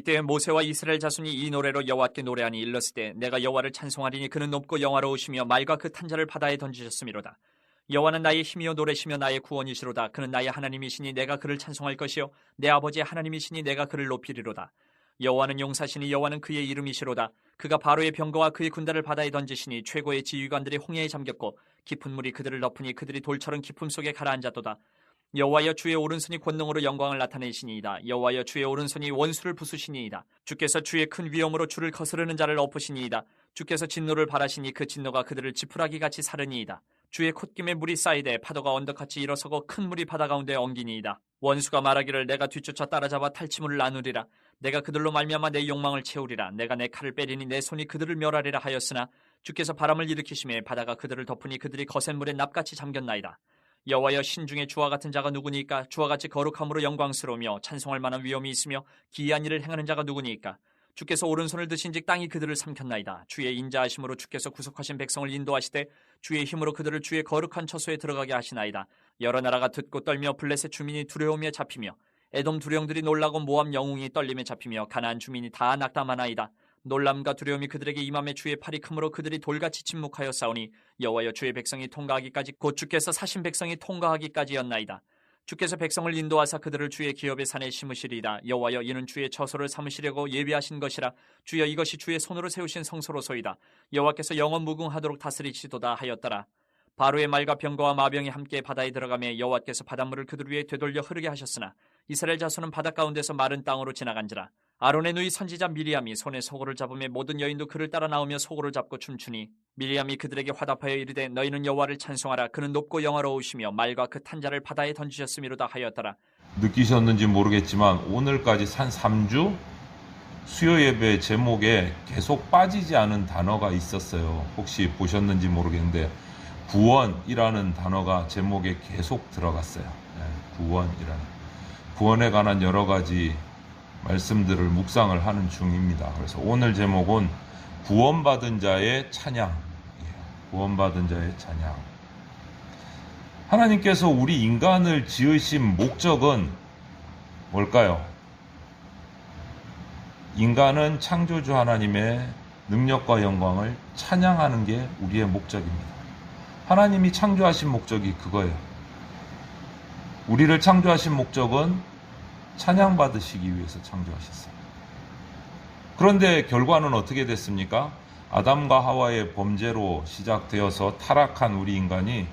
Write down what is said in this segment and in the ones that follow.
이때 모세와 이스라엘 자손이 이 노래로 여호와께 노래하니 일렀을 때 내가 여호와를 찬송하리니 그는 높고 영화로우시며 말과 그 탄자를 바다에 던지셨음이로다. 여호와는 나의 힘이요 노래시며 나의 구원이시로다. 그는 나의 하나님이시니 내가 그를 찬송할 것이요 내 아버지의 하나님이시니 내가 그를 높이리로다. 여호와는 용사시니 여호와는 그의 이름이시로다. 그가 바로의 병거와 그의 군대를 바다에 던지시니 최고의 지휘관들이 홍해에 잠겼고 깊은 물이 그들을 덮으니 그들이 돌처럼 깊음 속에 가라앉았도다. 여호와여 주의 오른손이 권능으로 영광을 나타내시니이다. 여호와여 주의 오른손이 원수를 부수시니이다. 주께서 주의 큰 위엄으로 주를 거스르는 자를 엎으시니이다. 주께서 진노를 바라시니 그 진노가 그들을 지푸라기 같이 사르니이다. 주의 콧김에 물이 쌓이되 파도가 언덕같이 일어서고 큰 물이 바다 가운데 엉기니이다. 원수가 말하기를 내가 뒤쫓아 따라잡아 탈취물을 나누리라. 내가 그들로 말미암아 내 욕망을 채우리라. 내가 내 칼을 빼리니 내 손이 그들을 멸하리라 하였으나 주께서 바람을 일으키심에 바다가 그들을 덮으니 그들이 거센 물에 납같이 잠겼나이다. 여호와여 신중에 주와 같은 자가 누구니까? 주와 같이 거룩함으로 영광스러우며 찬송할 만한 위엄이 있으며 기이한 일을 행하는 자가 누구니까? 주께서 오른손을 드신즉 땅이 그들을 삼켰나이다. 주의 인자하심으로 주께서 구속하신 백성을 인도하시되 주의 힘으로 그들을 주의 거룩한 처소에 들어가게 하시나이다. 여러 나라가 듣고 떨며 블레셋 주민이 두려움에 잡히며 에돔 두령들이 놀라고 모함 영웅이 떨림에 잡히며 가나안 주민이 다 낙담하나이다 놀람과 두려움이 그들에게 임함에 주의 팔이 크므로 그들이 돌같이 침묵하여 싸우니 여호와여 주의 백성이 통과하기까지 곧 주께서 사신 백성이 통과하기까지였나이다. 주께서 백성을 인도하사 그들을 주의 기업의 산에 심으시리이다. 여호와여 이는 주의 처소를 삼으시려고 예비하신 것이라 주여 이것이 주의 손으로 세우신 성소로소이다. 여호와께서 영원 무궁하도록 다스리시도다 하였더라. 바로의 말과 병거와 마병이 함께 바다에 들어가며 여호와께서 바닷물을 그들 위에 되돌려 흐르게 하셨으나 이스라엘 자손은 바닷 가운데서 마른 땅으로 지나간지라. 아론의 누이 선지자 미리암이 손에 소고를 잡으며 모든 여인도 그를 따라 나오며 소고를 잡고 춤추니 미리암이 그들에게 화답하여 이르되 너희는 여호와를 찬송하라 그는 높고 영화로우시며 말과 그 탄자를 바다에 던지셨음이로다 하였더라 느끼셨는지 모르겠지만 오늘까지 산 3주 수요 예배 제목에 계속 빠지지 않은 단어가 있었어요. 혹시 보셨는지 모르겠는데 구원이라는 단어가 제목에 계속 들어갔어요. 네, 구원이라는 구원에 관한 여러 가지 말씀들을 묵상을 하는 중입니다. 그래서 오늘 제목은 구원받은 자의 찬양. 구원받은 자의 찬양. 하나님께서 우리 인간을 지으신 목적은 뭘까요? 인간은 창조주 하나님의 능력과 영광을 찬양하는 게 우리의 목적입니다. 하나님이 창조하신 목적이 그거예요. 우리를 창조하신 목적은 찬양받으시기 위해서 창조하셨어요. 그런데 결과는 어떻게 됐습니까? 아담과 하와의 범죄로 시작되어서 타락한 우리 인간이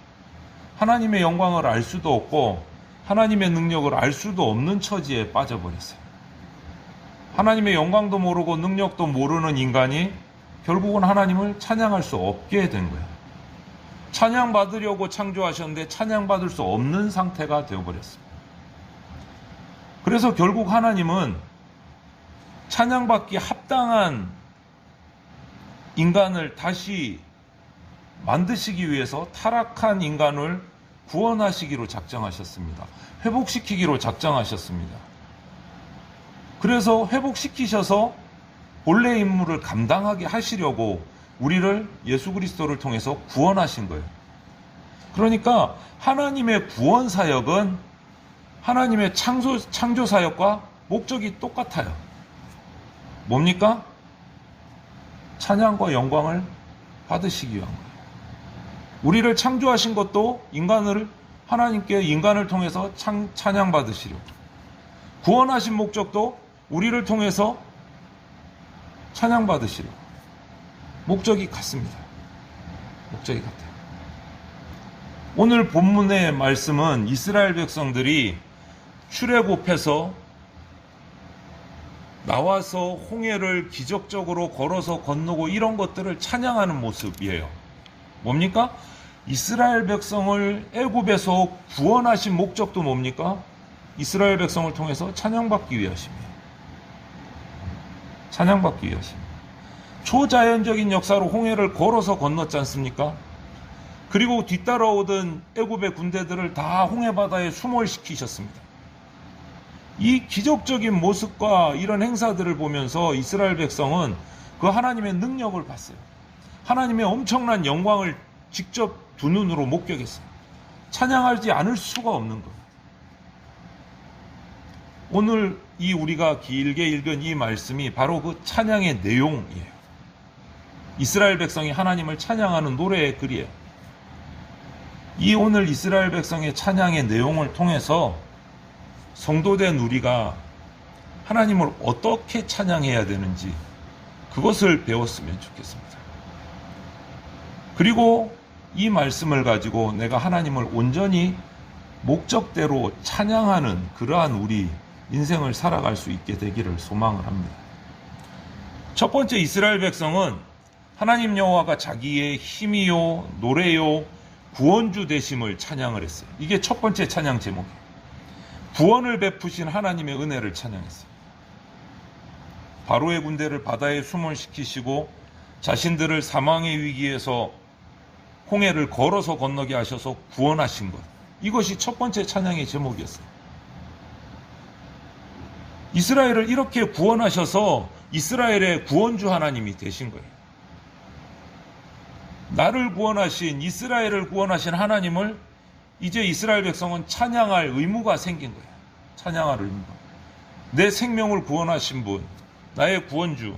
하나님의 영광을 알 수도 없고 하나님의 능력을 알 수도 없는 처지에 빠져버렸어요. 하나님의 영광도 모르고 능력도 모르는 인간이 결국은 하나님을 찬양할 수 없게 된 거예요. 찬양받으려고 창조하셨는데 찬양받을 수 없는 상태가 되어버렸습니다. 그래서 결국 하나님은 찬양받기 합당한 인간을 다시 만드시기 위해서 타락한 인간을 구원하시기로 작정하셨습니다. 회복시키기로 작정하셨습니다. 그래서 회복시키셔서 본래 임무를 감당하게 하시려고 우리를 예수 그리스도를 통해서 구원하신 거예요. 그러니까 하나님의 구원 사역은 하나님의 창조, 창조 사역과 목적이 똑같아요. 뭡니까? 찬양과 영광을 받으시기 위한 거예요. 우리를 창조하신 것도 인간을 하나님께 인간을 통해서 찬, 찬양 받으시려고. 구원하신 목적도 우리를 통해서 찬양 받으시려고. 목적이 같습니다. 목적이 같아요. 오늘 본문의 말씀은 이스라엘 백성들이 출애굽해서 나와서 홍해를 기적적으로 걸어서 건너고 이런 것들을 찬양하는 모습이에요. 뭡니까? 이스라엘 백성을 애굽에서 구원하신 목적도 뭡니까? 이스라엘 백성을 통해서 찬양받기 위하십니다. 찬양받기 위하십니다. 초자연적인 역사로 홍해를 걸어서 건넜지 않습니까? 그리고 뒤따라오던 애굽의 군대들을 다 홍해 바다에 수몰시키셨습니다. 이 기적적인 모습과 이런 행사들을 보면서 이스라엘 백성은 그 하나님의 능력을 봤어요. 하나님의 엄청난 영광을 직접 두 눈으로 목격했어요. 찬양하지 않을 수가 없는 거예요. 오늘 이 우리가 길게 읽은 이 말씀이 바로 그 찬양의 내용이에요. 이스라엘 백성이 하나님을 찬양하는 노래의 글이에요. 이 오늘 이스라엘 백성의 찬양의 내용을 통해서 성도된 우리가 하나님을 어떻게 찬양해야 되는지 그것을 배웠으면 좋겠습니다. 그리고 이 말씀을 가지고 내가 하나님을 온전히 목적대로 찬양하는 그러한 우리 인생을 살아갈 수 있게 되기를 소망을 합니다. 첫 번째 이스라엘 백성은 하나님 여호와가 자기의 힘이요 노래요 구원주 되심을 찬양을 했어요. 이게 첫 번째 찬양 제목이에요. 구원을 베푸신 하나님의 은혜를 찬양했어요. 바로의 군대를 바다에 숨을 시키시고 자신들을 사망의 위기에서 홍해를 걸어서 건너게 하셔서 구원하신 것. 이것이 첫 번째 찬양의 제목이었어요. 이스라엘을 이렇게 구원하셔서 이스라엘의 구원주 하나님이 되신 거예요. 나를 구원하신 이스라엘을 구원하신 하나님을 이제 이스라엘 백성은 찬양할 의무가 생긴 거예요. 찬양할 의무가. 내 생명을 구원하신 분, 나의 구원주,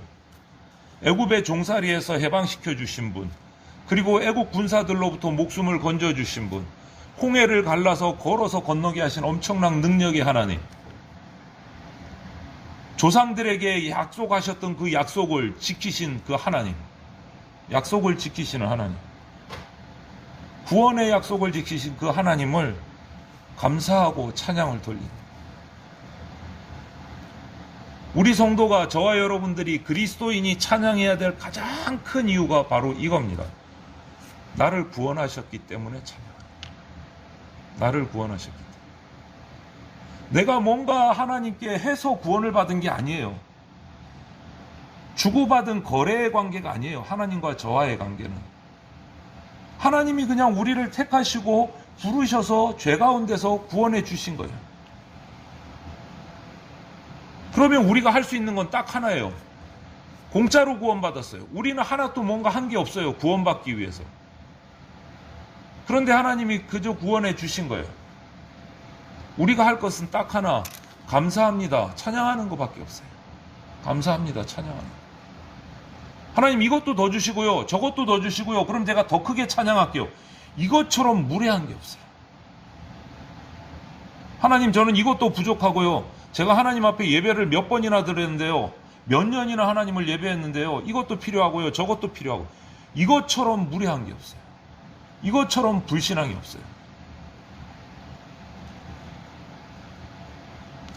애굽의 종살이에서 해방시켜 주신 분, 그리고 애국 군사들로부터 목숨을 건져 주신 분, 홍해를 갈라서 걸어서 건너게 하신 엄청난 능력의 하나님. 조상들에게 약속하셨던 그 약속을 지키신 그 하나님. 약속을 지키시는 하나님. 구원의 약속을 지키신 그 하나님을 감사하고 찬양을 돌립니다. 우리 성도가 저와 여러분들이 그리스도인이 찬양해야 될 가장 큰 이유가 바로 이겁니다. 나를 구원하셨기 때문에 찬양합니다. 나를 구원하셨기 때문에. 내가 뭔가 하나님께 해서 구원을 받은 게 아니에요. 주고받은 거래의 관계가 아니에요. 하나님과 저와의 관계는. 하나님이 그냥 우리를 택하시고 부르셔서 죄 가운데서 구원해 주신 거예요. 그러면 우리가 할 수 있는 건 딱 하나예요. 공짜로 구원받았어요. 우리는 하나도 뭔가 한 게 없어요. 구원받기 위해서. 그런데 하나님이 그저 구원해 주신 거예요. 우리가 할 것은 딱 하나. 감사합니다. 찬양하는 것밖에 없어요. 감사합니다. 찬양하는 것. 하나님 이것도 더 주시고요. 저것도 더 주시고요. 그럼 제가 더 크게 찬양할게요. 이것처럼 무례한 게 없어요. 하나님 저는 이것도 부족하고요. 제가 하나님 앞에 예배를 몇 번이나 드렸는데요. 몇 년이나 하나님을 예배했는데요. 이것도 필요하고요. 저것도 필요하고. 이것처럼 무례한 게 없어요. 이것처럼 불신한 게 없어요.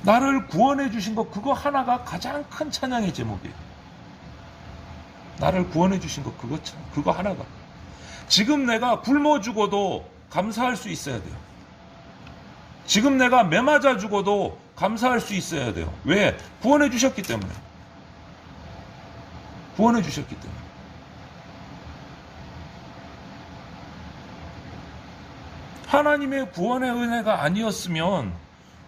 나를 구원해 주신 것 그거 하나가 가장 큰 찬양의 제목이에요. 나를 구원해 주신 것 그거 참 그거 하나가 지금 내가 굶어 죽어도 감사할 수 있어야 돼요. 지금 내가 매 맞아 죽어도 감사할 수 있어야 돼요. 왜? 구원해 주셨기 때문에. 구원해 주셨기 때문에. 하나님의 구원의 은혜가 아니었으면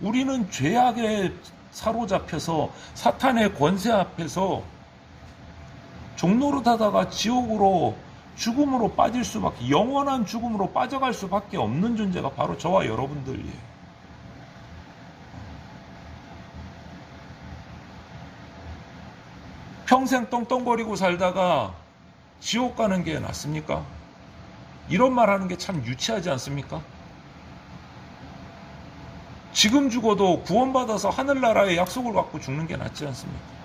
우리는 죄악에 사로잡혀서 사탄의 권세 앞에서 종로로 타다가 지옥으로 죽음으로 빠질 수밖에 영원한 죽음으로 빠져갈 수밖에 없는 존재가 바로 저와 여러분들이에요. 평생 떵떵거리고 살다가 지옥 가는 게 낫습니까? 이런 말 하는 게 참 유치하지 않습니까? 지금 죽어도 구원받아서 하늘나라의 약속을 갖고 죽는 게 낫지 않습니까?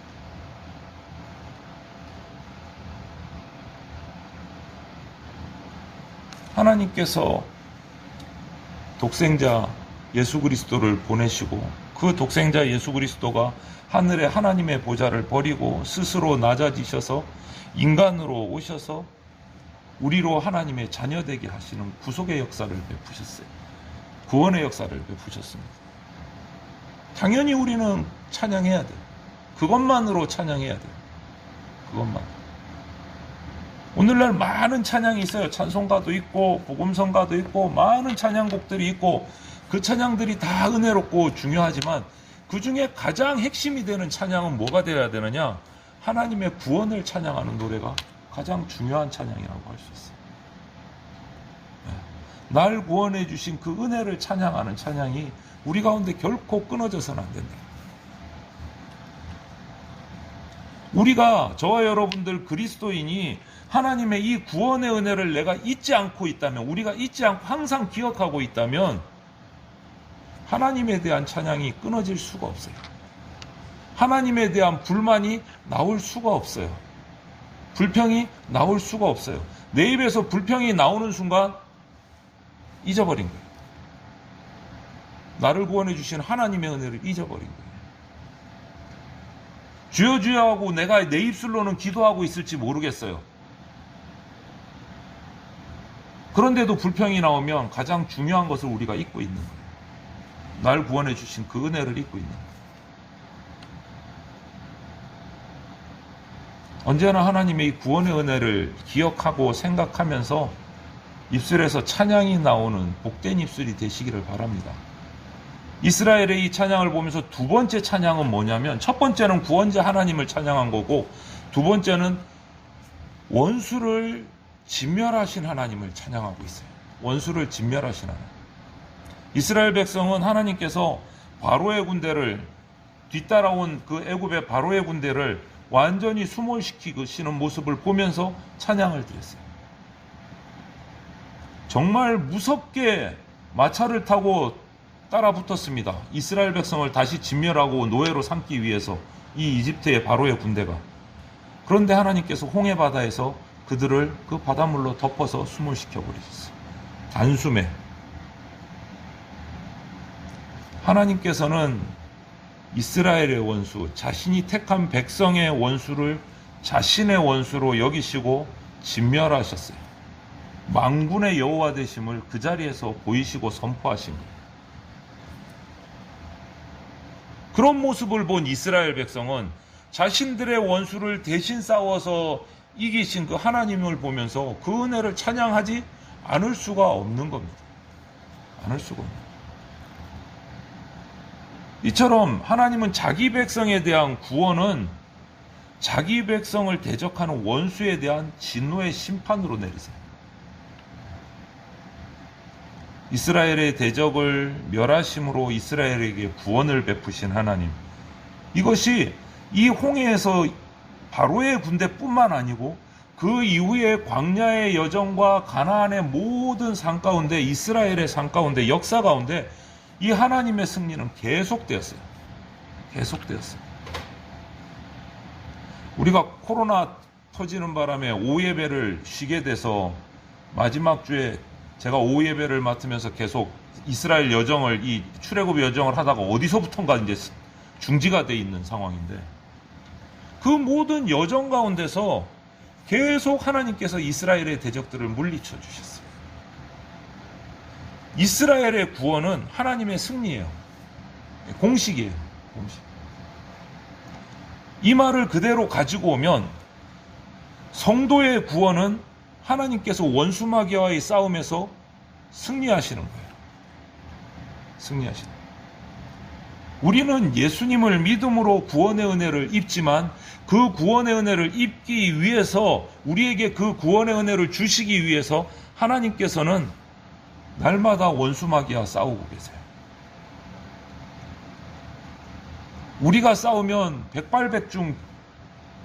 하나님께서 독생자 예수 그리스도를 보내시고 그 독생자 예수 그리스도가 하늘의 하나님의 보좌를 버리고 스스로 낮아지셔서 인간으로 오셔서 우리로 하나님의 자녀되게 하시는 구속의 역사를 베푸셨어요. 구원의 역사를 베푸셨습니다. 당연히 우리는 찬양해야 돼. 그것만으로 찬양해야 돼. 그것만. 오늘날 많은 찬양이 있어요. 찬송가도 있고 복음성가도 있고 많은 찬양곡들이 있고 그 찬양들이 다 은혜롭고 중요하지만 그 중에 가장 핵심이 되는 찬양은 뭐가 되어야 되느냐? 하나님의 구원을 찬양하는 노래가 가장 중요한 찬양이라고 할 수 있어요. 네. 날 구원해 주신 그 은혜를 찬양하는 찬양이 우리 가운데 결코 끊어져서는 안 된다. 우리가 저와 여러분들 그리스도인이 하나님의 이 구원의 은혜를 내가 잊지 않고 있다면 우리가 잊지 않고 항상 기억하고 있다면 하나님에 대한 찬양이 끊어질 수가 없어요. 하나님에 대한 불만이 나올 수가 없어요. 불평이 나올 수가 없어요. 내 입에서 불평이 나오는 순간 잊어버린 거예요. 나를 구원해 주신 하나님의 은혜를 잊어버린 거예요. 주여 주여 하고 내가 내 입술로는 기도하고 있을지 모르겠어요. 그런데도 불평이 나오면 가장 중요한 것을 우리가 잊고 있는 거예요. 날 구원해 주신 그 은혜를 잊고 있는 거예요. 언제나 하나님의 이 구원의 은혜를 기억하고 생각하면서 입술에서 찬양이 나오는 복된 입술이 되시기를 바랍니다. 이스라엘의 이 찬양을 보면서 두 번째 찬양은 뭐냐면 첫 번째는 구원자 하나님을 찬양한 거고 두 번째는 원수를 진멸하신 하나님을 찬양하고 있어요. 원수를 진멸하신 하나님. 이스라엘 백성은 하나님께서 바로의 군대를 뒤따라온 그 애굽의 바로의 군대를 완전히 수몰시키시는 모습을 보면서 찬양을 드렸어요. 정말 무섭게 마차를 타고 따라 붙었습니다. 이스라엘 백성을 다시 진멸하고 노예로 삼기 위해서 이 이집트의 바로의 군대가. 그런데 하나님께서 홍해 바다에서 그들을 그 바닷물로 덮어서 수몰시켜 버리셨어요. 단숨에. 하나님께서는 이스라엘의 원수, 자신이 택한 백성의 원수를 자신의 원수로 여기시고 진멸하셨어요. 망군의 여호와 되심을 그 자리에서 보이시고 선포하신 거예요. 그런 모습을 본 이스라엘 백성은 자신들의 원수를 대신 싸워서 이기신 그 하나님을 보면서 그 은혜를 찬양하지 않을 수가 없는 겁니다. 않을 수가 없는. 이처럼 하나님은 자기 백성에 대한 구원은 자기 백성을 대적하는 원수에 대한 진노의 심판으로 내리세요. 이스라엘의 대적을 멸하심으로 이스라엘에게 구원을 베푸신 하나님. 이것이 이 홍해에서 바로의 군대뿐만 아니고 그 이후에 광야의 여정과 가나안의 모든 산 가운데 이스라엘의 산 가운데 역사 가운데 이 하나님의 승리는 계속되었어요. 계속되었어요. 우리가 코로나 터지는 바람에 오예배를 쉬게 돼서 마지막 주에 제가 오예배를 맡으면서 계속 이스라엘 여정을 이 출애굽 여정을 하다가 어디서부턴가 이제 중지가 돼 있는 상황인데 그 모든 여정 가운데서 계속 하나님께서 이스라엘의 대적들을 물리쳐 주셨어요. 이스라엘의 구원은 하나님의 승리예요. 공식이에요. 공식. 이 말을 그대로 가지고 오면 성도의 구원은 하나님께서 원수마귀와의 싸움에서 승리하시는 거예요. 승리하시는 거예요. 우리는 예수님을 믿음으로 구원의 은혜를 입지만 그 구원의 은혜를 입기 위해서 우리에게 그 구원의 은혜를 주시기 위해서 하나님께서는 날마다 원수마귀와 싸우고 계세요. 우리가 싸우면 백발백중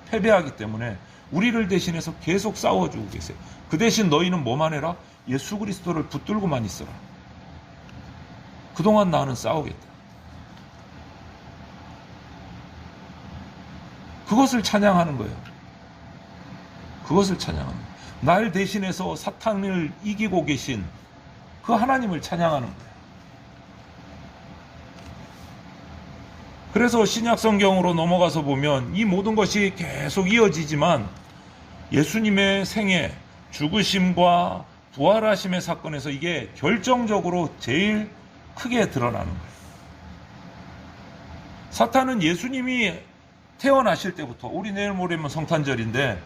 패배하기 때문에 우리를 대신해서 계속 싸워주고 계세요. 그 대신 너희는 뭐만 해라? 예수 그리스도를 붙들고만 있어라. 그동안 나는 싸우겠다. 그것을 찬양하는 거예요. 그것을 찬양하는 거예요. 날 대신해서 사탄을 이기고 계신 그 하나님을 찬양하는 거예요. 그래서 신약 성경으로 넘어가서 보면 이 모든 것이 계속 이어지지만 예수님의 생애, 죽으심과 부활하심의 사건에서 이게 결정적으로 제일 크게 드러나는 거예요. 사탄은 예수님이 태어나실 때부터 우리 내일 모레면 성탄절인데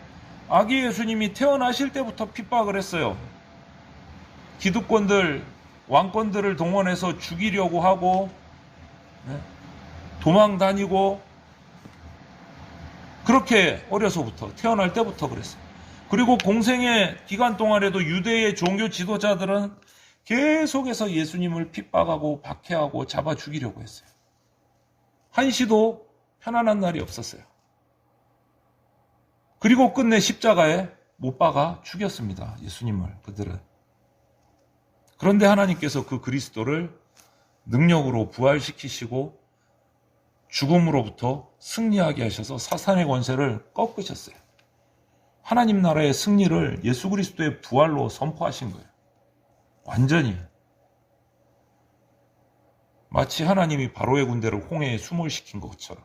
아기 예수님이 태어나실 때부터 핍박을 했어요. 기득권들, 왕권들을 동원해서 죽이려고 하고 네? 도망 다니고 그렇게 어려서부터 태어날 때부터 그랬어요. 그리고 공생의 기간 동안에도 유대의 종교 지도자들은 계속해서 예수님을 핍박하고 박해하고 잡아 죽이려고 했어요. 한시도 편안한 날이 없었어요. 그리고 끝내 십자가에 못 박아 죽였습니다. 예수님을 그들은. 그런데 하나님께서 그 그리스도를 능력으로 부활시키시고 죽음으로부터 승리하게 하셔서 사탄의 권세를 꺾으셨어요. 하나님 나라의 승리를 예수 그리스도의 부활로 선포하신 거예요. 완전히. 마치 하나님이 바로의 군대를 홍해에 수몰시킨 것처럼.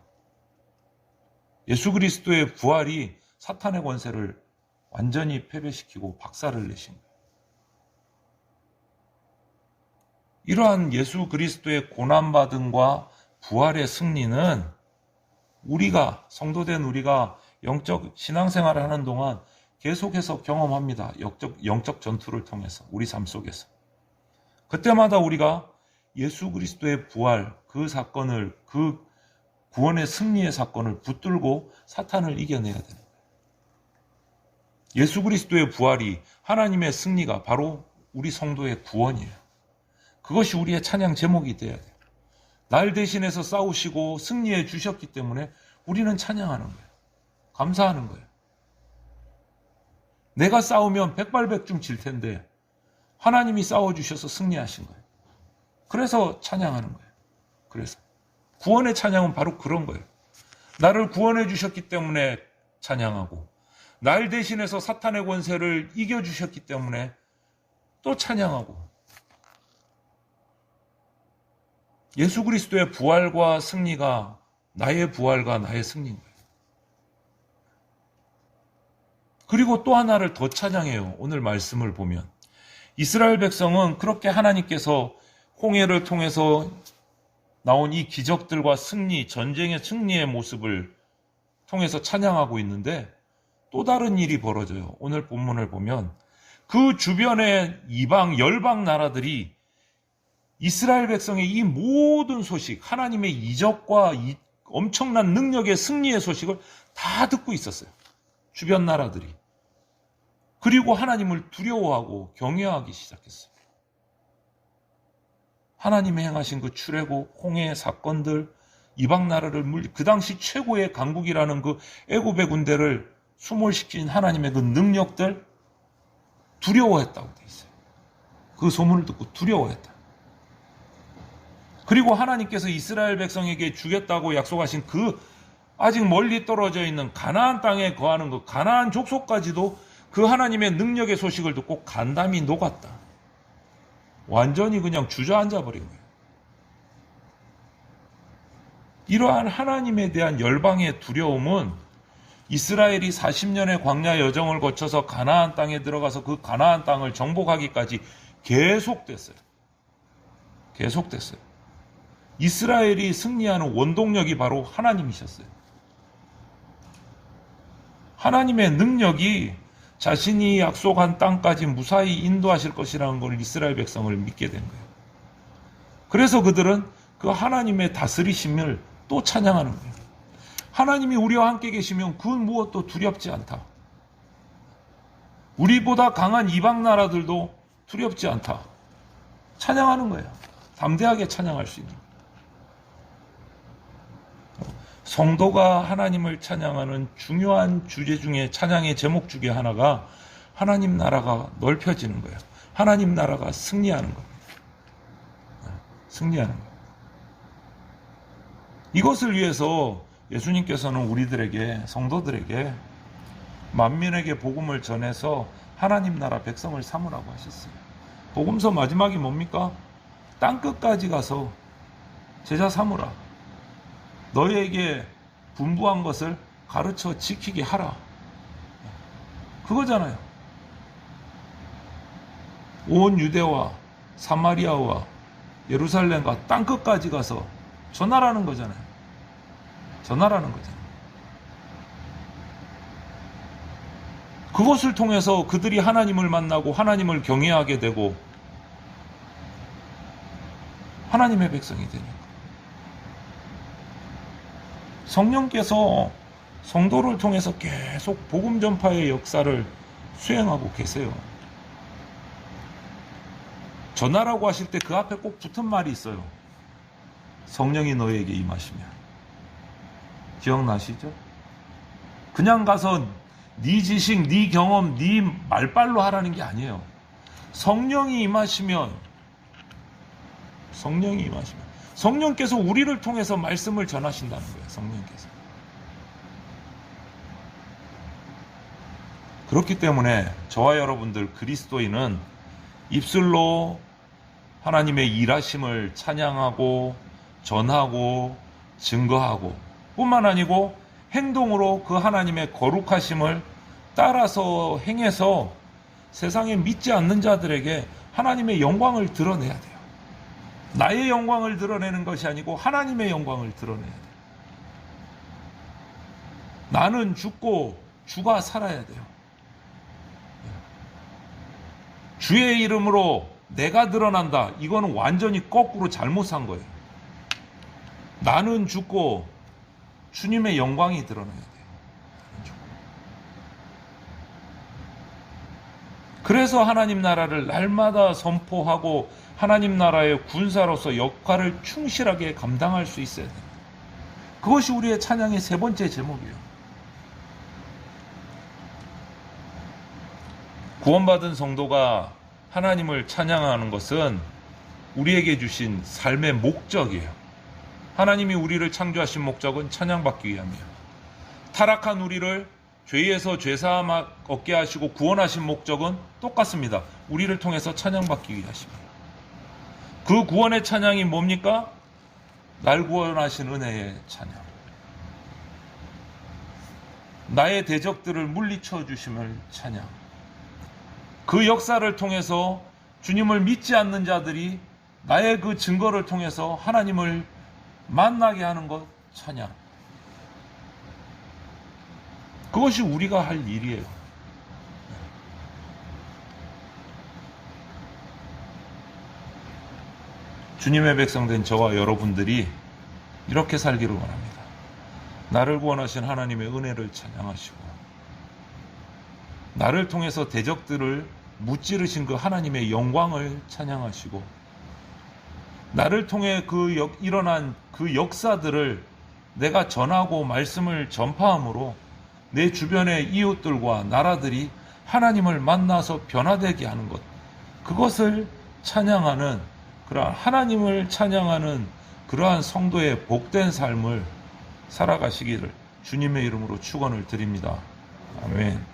예수 그리스도의 부활이 사탄의 권세를 완전히 패배시키고 박살을 내신 거예요. 이러한 예수 그리스도의 고난받음과 부활의 승리는 우리가, 성도된 우리가 영적 신앙생활을 하는 동안 계속해서 경험합니다. 영적, 영적 전투를 통해서, 우리 삶 속에서. 그때마다 우리가 예수 그리스도의 부활, 그 사건을, 그 구원의 승리의 사건을 붙들고 사탄을 이겨내야 거예요. 예수 그리스도의 부활이 하나님의 승리가 바로 우리 성도의 구원이에요. 그것이 우리의 찬양 제목이 돼야 돼요. 날 대신해서 싸우시고 승리해 주셨기 때문에 우리는 찬양하는 거예요. 감사하는 거예요. 내가 싸우면 백발백중 질 텐데 하나님이 싸워주셔서 승리하신 거예요. 그래서 찬양하는 거예요. 그래서 구원의 찬양은 바로 그런 거예요. 나를 구원해 주셨기 때문에 찬양하고 날 대신해서 사탄의 권세를 이겨 주셨기 때문에 또 찬양하고 예수 그리스도의 부활과 승리가 나의 부활과 나의 승리인 거예요. 그리고 또 하나를 더 찬양해요. 오늘 말씀을 보면. 이스라엘 백성은 그렇게 하나님께서 홍해를 통해서 나온 이 기적들과 승리, 전쟁의 승리의 모습을 통해서 찬양하고 있는데 또 다른 일이 벌어져요. 오늘 본문을 보면 그 주변의 이방, 열방 나라들이 이스라엘 백성의 이 모든 소식, 하나님의 이적과 이 엄청난 능력의 승리의 소식을 다 듣고 있었어요. 주변 나라들이. 그리고 하나님을 두려워하고 경외하기 시작했어요. 하나님이 행하신 그 출애굽, 홍해 사건들, 이방 나라를 물리, 그 당시 최고의 강국이라는 그 애굽의 군대를 수몰시킨 하나님의 그 능력들 두려워했다고 돼 있어요. 그 소문을 듣고 두려워했다. 그리고 하나님께서 이스라엘 백성에게 주겠다고 약속하신 그 아직 멀리 떨어져 있는 가나안 땅에 거하는 그 가나안 족속까지도 그 하나님의 능력의 소식을 듣고 간담이 녹았다. 완전히 그냥 주저앉아 버린 거예요. 이러한 하나님에 대한 열방의 두려움은 이스라엘이 40년의 광야 여정을 거쳐서 가나안 땅에 들어가서 그 가나안 땅을 정복하기까지 계속됐어요. 계속됐어요. 이스라엘이 승리하는 원동력이 바로 하나님이셨어요. 하나님의 능력이 자신이 약속한 땅까지 무사히 인도하실 것이라는 걸 이스라엘 백성을 믿게 된 거예요. 그래서 그들은 그 하나님의 다스리심을 또 찬양하는 거예요. 하나님이 우리와 함께 계시면 그 무엇도 두렵지 않다. 우리보다 강한 이방 나라들도 두렵지 않다. 찬양하는 거예요. 담대하게 찬양할 수 있는. 성도가 하나님을 찬양하는 중요한 주제 중에 찬양의 제목 중에 하나가 하나님 나라가 넓혀지는 거예요. 하나님 나라가 승리하는 겁니다. 승리하는 거예요. 이것을 위해서 예수님께서는 우리들에게 성도들에게 만민에게 복음을 전해서 하나님 나라 백성을 삼으라고 하셨어요. 복음서 마지막이 뭡니까? 땅 끝까지 가서 제자 삼으라. 너에게 분부한 것을 가르쳐 지키게 하라. 그거잖아요. 온 유대와 사마리아와 예루살렘과 땅 끝까지 가서 전하라는 거잖아요. 전하라는 거잖아요. 그것을 통해서 그들이 하나님을 만나고 하나님을 경외하게 되고 하나님의 백성이 되니까. 성령께서 성도를 통해서 계속 복음 전파의 역사를 수행하고 계세요. 전하라고 하실 때 그 앞에 꼭 붙은 말이 있어요. 성령이 너에게 임하시면. 기억나시죠? 그냥 가서 네 지식, 네 경험, 네 말빨로 하라는 게 아니에요. 성령이 임하시면 성령이 임하시면 성령께서 우리를 통해서 말씀을 전하신다는 거예요. 성령께서. 그렇기 때문에 저와 여러분들 그리스도인은 입술로 하나님의 일하심을 찬양하고 전하고 증거하고 뿐만 아니고 행동으로 그 하나님의 거룩하심을 따라서 행해서 세상에 믿지 않는 자들에게 하나님의 영광을 드러내야 돼요. 나의 영광을 드러내는 것이 아니고 하나님의 영광을 드러내야 돼요. 나는 죽고 주가 살아야 돼요. 주의 이름으로 내가 드러난다. 이거는 완전히 거꾸로 잘못 산 거예요. 나는 죽고 주님의 영광이 드러나야 돼 그래서 하나님 나라를 날마다 선포하고 하나님 나라의 군사로서 역할을 충실하게 감당할 수 있어야 돼요. 그것이 우리의 찬양의 세 번째 제목이에요. 구원받은 성도가 하나님을 찬양하는 것은 우리에게 주신 삶의 목적이에요. 하나님이 우리를 창조하신 목적은 찬양받기 위함이에요. 타락한 우리를 죄에서 죄사함 얻게 하시고 구원하신 목적은 똑같습니다. 우리를 통해서 찬양받기 위하십니다. 그 구원의 찬양이 뭡니까? 날 구원하신 은혜의 찬양. 나의 대적들을 물리쳐 주심을 찬양. 그 역사를 통해서 주님을 믿지 않는 자들이 나의 그 증거를 통해서 하나님을 만나게 하는 것 찬양. 그것이 우리가 할 일이에요. 주님의 백성된 저와 여러분들이 이렇게 살기를 원합니다. 나를 구원하신 하나님의 은혜를 찬양하시고, 나를 통해서 대적들을 무찌르신 그 하나님의 영광을 찬양하시고, 나를 통해 그 역, 일어난 그 역사들을 내가 전하고 말씀을 전파함으로 내 주변의 이웃들과 나라들이 하나님을 만나서 변화되게 하는 것. 그것을 찬양하는, 그러한 하나님을 찬양하는 그러한 성도의 복된 삶을 살아가시기를 주님의 이름으로 축원을 드립니다. 아멘.